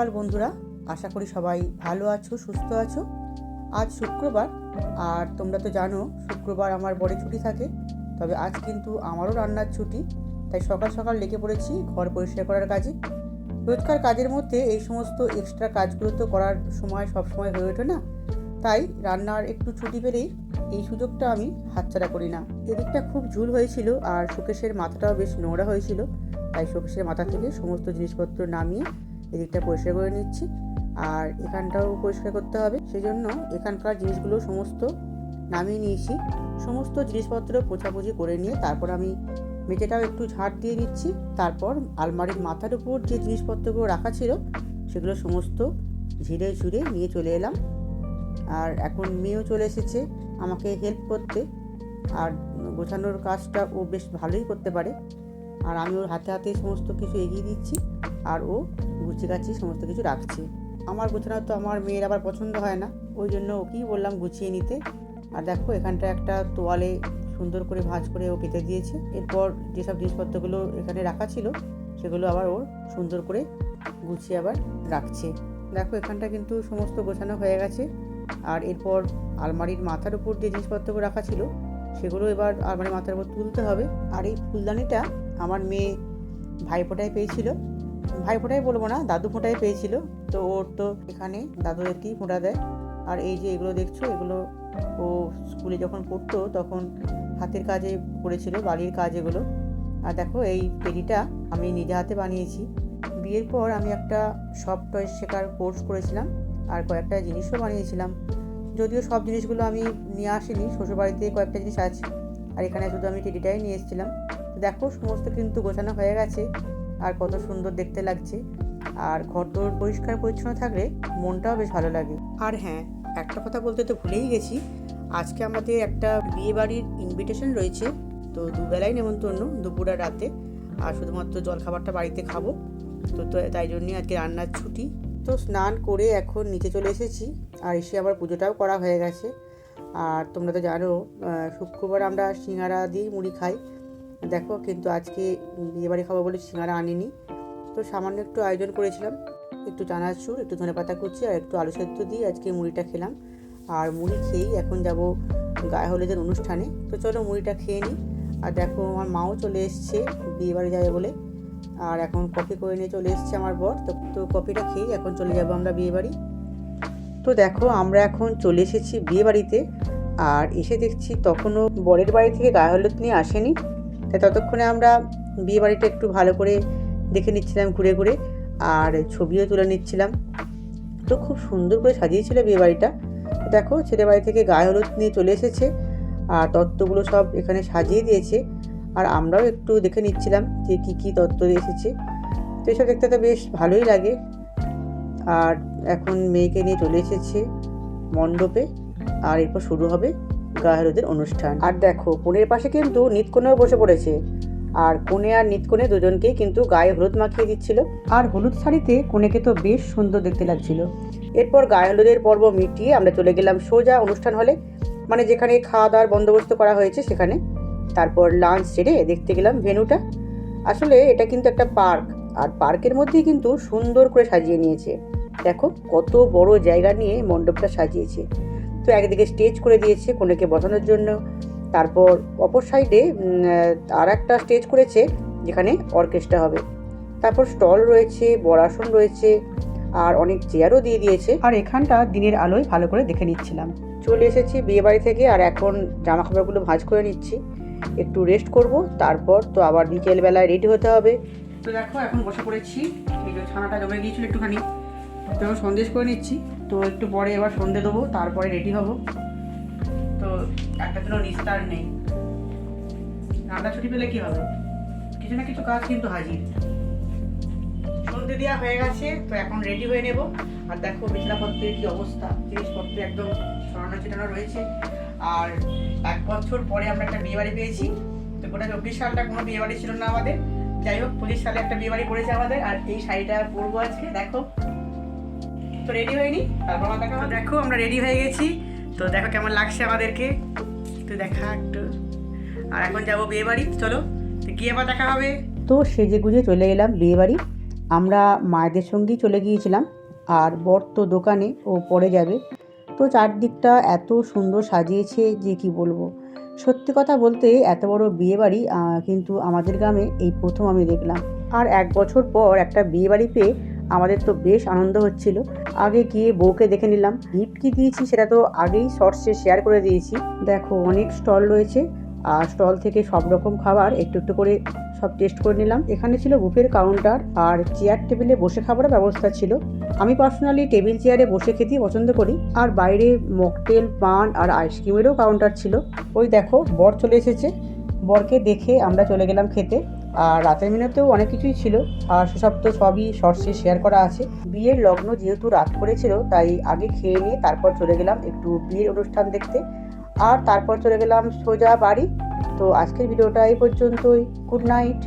সকাল, বন্ধুরা। আশা করি সবাই ভালো আছো, সুস্থ আছো। আজ শুক্রবার, আর তোমরা তো জানো, শুক্রবার আমার বড় ছুটি থাকে, তবে আজ কিন্তু আমারও রান্নার ছুটি। তাই সকাল সকাল লেগে পড়েছি, ঘর পরিষ্কার করার কাজে। রোজকার কাজের মধ্যে এই সমস্ত এক্সট্রা কাজগুলো তো করার সময় সব সময় হয়ে ওঠে না। তাই রান্নার একটু ছুটি পেলেই এই সুযোগটা আমি হাতছাড়া করি না। এদিকটা খুব ঝুল হয়েছিল, আর শোকেশের মাথাটাও বেশ নোংরা হয়েছিল। তাই শোকেশের মাথা থেকে সমস্ত জিনিসপত্র নামিয়ে এদিকটা পরিষ্কার করে নিচ্ছি। আর এখানটাও পরিষ্কার করতে হবে। সেজন্য এখানকার জিনিসগুলো সমস্ত নামিয়ে নিয়েছি। সমস্ত জিনিসপত্র পোছাপুছি করে নিয়ে তারপর আমি মেঝেটাও একটু ঝাড় দিয়ে দিচ্ছি। তারপর আলমারির মাথার উপর যে জিনিসপত্রগুলো রাখা ছিল, সেগুলো সমস্ত ঝিরে ঝুড়ে নিয়ে চলে এলাম। আর এখন মেয়েও চলে এসেছে আমাকে হেল্প করতে। আর গোছানোর কাজটা ও বেশ ভালোই করতে পারে। আর আমি ওর হাতে হাতে সমস্ত কিছু এগিয়ে দিচ্ছি। আর ও গুছিয়ে গাছিয়ে সমস্ত কিছু রাখছে। আমার গোছানো তো আমার মেয়ের আবার পছন্দ হয় না। ওই জন্য ওকেই বললাম গুছিয়ে নিতে। আর দেখো, এখানটা একটা তোয়ালে সুন্দর করে ভাঁজ করে ও কেটে দিয়েছে। এরপর যেসব জিনিসপত্রগুলো এখানে রাখা ছিল, সেগুলো আবার ওর সুন্দর করে গুছিয়ে আবার রাখছে। দেখো, এখানটা কিন্তু সমস্ত গোছানো হয়ে গেছে। আর এরপর আলমারির মাথার উপর যে জিনিসপত্রগুলো রাখা ছিল, সেগুলো এবার আলমারির মাথার উপর তুলতে হবে। আর এই ফুলদানিটা আমার মেয়ে ভাইফোঁটায় পেয়েছিল। ভাইফোঁটাই বলব না, দাদু ফোঁটাই পেয়েছিল। তো ওর তো এখানে দাদু দাদুদেরকেই ফোঁটা দেয়। আর এই যে এগুলো দেখছ, এগুলো ও স্কুলে যখন পড়তো তখন হাতের কাজে পড়েছিল বাড়ির কাজ এগুলো। আর দেখো এই পেডিটা আমি নিজে হাতে বানিয়েছি। বিয়ের পর আমি একটা সফট টয়েস শেখার কোর্স করেছিলাম আর কয়েকটা জিনিসও বানিয়েছিলাম। যদিও সব জিনিসগুলো আমি নিয়ে আসিনি, শ্বশুরবাড়িতে কয়েকটা জিনিস আছে। আর এখানে শুধু আমি টেডিটাই নিয়ে এসেছিলাম। দেখো সমস্ত কিন্তু গোছানো হয়ে গেছে। আর কত সুন্দর দেখতে লাগছে। আর ঘর তোর পরিষ্কার পরিচ্ছন্ন থাকলে মনটাও বেশ ভালো লাগে। আর হ্যাঁ একটা কথা বলতে তো ভুলেই গেছি। আজকে আমাদের একটা বিয়ে বাড়ির ইনভিটেশন রয়েছে। তো দুবেলাই নেমন্তন্ন দুপুর আর রাতে। আর শুধুমাত্র জলখাবারটা বাড়িতে খাব। তো তো তাই জন্যই আজকে রান্নার ছুটি। তো স্নান করে এখন নিচে চলে এসেছি। আর এসে আবার পুজোটাও করা হয়ে গেছে। আর তোমরা তো জানো শুক্রবার আমরা সিঙ্গারা দিয়ে মুড়ি খাই। দেখো কিন্তু আজকে বিয়েবাড়ি খাব বলে সিঙ্গারা আনিনি। তো সামান্য একটু আয়োজন করেছিলাম, একটু চানাচুর একটু ধনে পাতা কুচি আর একটু আলু সেদ্ধ দিয়ে আজকে মুড়িটা খেলাম। আর মুড়ি খেয়েই এখন যাব গায়ে হলুদের অনুষ্ঠানে। তো চলো মুড়িটা খেয়ে নিই আর দেখো আমার মাও চলে এসছে, বিয়েবাড়ি যাবে বলে। আর এখন কফি করে নিয়ে চলে এসছে আমার বর। তো তো কফিটা খেয়েই এখন চলে যাব আমরা বিয়ে বাড়ি তো দেখো আমরা এখন চলে এসেছি বিয়ে বাড়িতে আর এসে দেখছি তখনও বরের বাড়ি থেকে গায়ে হলুদ নিয়ে আসেনি। তাই ততক্ষণে আমরা বিয়ে বাড়িটা একটু ভালো করে দেখে নিচ্ছিলাম, ঘুরে ঘুরে, আর ছবিও তুলে নিচ্ছিলাম। তো খুব সুন্দর করে সাজিয়েছিল বিয়ে বাড়িটা দেখো, ছেলে বাড়ি থেকে গায়ে হলুদ নিয়ে চলে এসেছে, আর তত্ত্বগুলো সব এখানে সাজিয়ে দিয়েছে। আর আমরাও একটু দেখে নিচ্ছিলাম যে কী কী তত্ত্ব এসেছে। তো এসব দেখতে তো বেশ ভালোই লাগে। আর এখন মেয়েকে নিয়ে চলে এসেছে মণ্ডপে, আর এরপর শুরু হবে গায়ে হলুদের অনুষ্ঠান। আর দেখো, কোণের পাশে কিন্তু নিতকোণেও বসে পড়েছে। আর কোণে আর নিতকোণে দুজনকেই কিন্তু গায়ে হলুদ মাখিয়ে দিচ্ছিল। আর হলুদ শাড়িতে কোণেকে তো বেশ সুন্দর দেখতে লাগছিল। এরপর গায়ে হলুদের পর্ব মিটিয়ে আমরা চলে গেলাম সোজা অনুষ্ঠান হলে মানে যেখানে খাওয়া দাওয়ার বন্দোবস্ত করা হয়েছে সেখানে। তারপর লাঞ্চ সেরে দেখতে গেলাম ভেনুটা। আসলে এটা কিন্তু একটা পার্ক, আর পার্কের মধ্যেই কিন্তু সুন্দর করে সাজিয়ে নিয়েছে। দেখো, কত বড় জায়গা নিয়ে মণ্ডপটা সাজিয়েছে। তো একদিকে স্টেজ করে দিয়েছে কোনেকে বসানোর জন্য। তারপর অপর সাইডে আর একটা স্টেজ করেছে যেখানে অর্কেস্ট্রা হবে। তারপর স্টল রয়েছে বড়াসন রয়েছে আর অনেক চেয়ারও দিয়ে দিয়েছে। আর এখানটা দিনের আলোয় ভালো করে দেখে নিচ্ছিলাম। চলে এসেছি বিয়ে বাড়ি থেকে আর এখন জামা কাপড়গুলো ভাঁজ করে নিচ্ছি। একটু রেস্ট করব তারপর তো আবার বিকেলবেলায় রেডি হতে হবে। তো দেখো এখন বসে পড়েছি। এই যে ছানাটা জমে গিয়েছিল একটুখানি। তো সন্দেশ করে নিচ্ছি। তো একটু পরে এবার সন্ধে দেবো, তারপরে রেডি হব। তো একটা কোনো নিস্তার নেই। রান্না ছুটি পেলে কি হবে? কিছু না কিছু কাজ কিন্তু হাজির। সন্ধে দেওয়া হয়ে গেছে, তো এখন রেডি হয়ে নেব। আর দেখো বিছানাপত্রের কি অবস্থা। জিনিসপত্র একদম ছড়ানো ছিটানো রয়েছে। আর এক বছর পরে আমরা একটা বিয়ে বাড়ি পেয়েছি। তো গোটা চব্বিশ সালটা কোনো বিয়ে বাড়ি ছিল না আমাদের। যাই হোক, পঁচিশ সালে একটা বিয়ে বাড়ি করেছে আমাদের। আর এই শাড়িটা পরবো আজকে, দেখো। তো রেডি হয়নি? তারপর। দেখো আমরা রেডি হয়ে গেছি। তো দেখো কেমন লাগছে আমাদেরকে। একটু দেখা একটু। আর এখন যাব বিয়ে বাড়ি চলো গিয়ে আবার দেখা হবে। তো সেজে গুজে চলে এলাম বিয়ে বাড়ি আমরা মায়েদের সঙ্গেই চলে গিয়েছিলাম। আর বর তো দোকানে ও পরে যাবে। তো চারদিকটা এত সুন্দর সাজিয়েছে যে কি বলব। সত্যি কথা বলতে এত বড় বিয়ে বাড়ি কিন্তু আমাদের গ্রামে এই প্রথম আমি দেখলাম। আর এক বছর পর একটা বিয়ে বাড়ি পেয়ে আমাদের তো বেশ আনন্দ হচ্ছিল। আগে গিয়ে বউকে দেখে নিলাম। গিফট কি দিয়েছি সেটা তো আগেই শর্টসে শেয়ার করে দিয়েছি। দেখো, অনেক স্টল রয়েছে। আর স্টল থেকে সব রকম খাবার একটু একটু করে সব টেস্ট করে নিলাম। এখানে ছিল বুফের কাউন্টার আর চেয়ার টেবিলে বসে খাবারের ব্যবস্থা ছিল। আমি পার্সোনালি টেবিল চেয়ারে বসে খেতেই পছন্দ করি। আর বাইরে মকটেল পান আর আইসক্রিমেরও কাউন্টার ছিল। ওই দেখো, বর চলে এসেছে। বরকে দেখে আমরা চলে গেলাম খেতে। আর রাতের মেনুতেও অনেক কিছুই ছিল। আর সেসব তো সবই শর্টসে শেয়ার করা আছে। বিয়ের লগ্ন যেহেতু রাত করেছিল, তাই আগে খেয়ে নিয়ে তারপর চলে গেলাম একটু বিয়ের অনুষ্ঠান দেখতে। আর তারপর চলে গেলাম সোজা বাড়ি। তো আজকের ভিডিওটা এই পর্যন্তই। Good night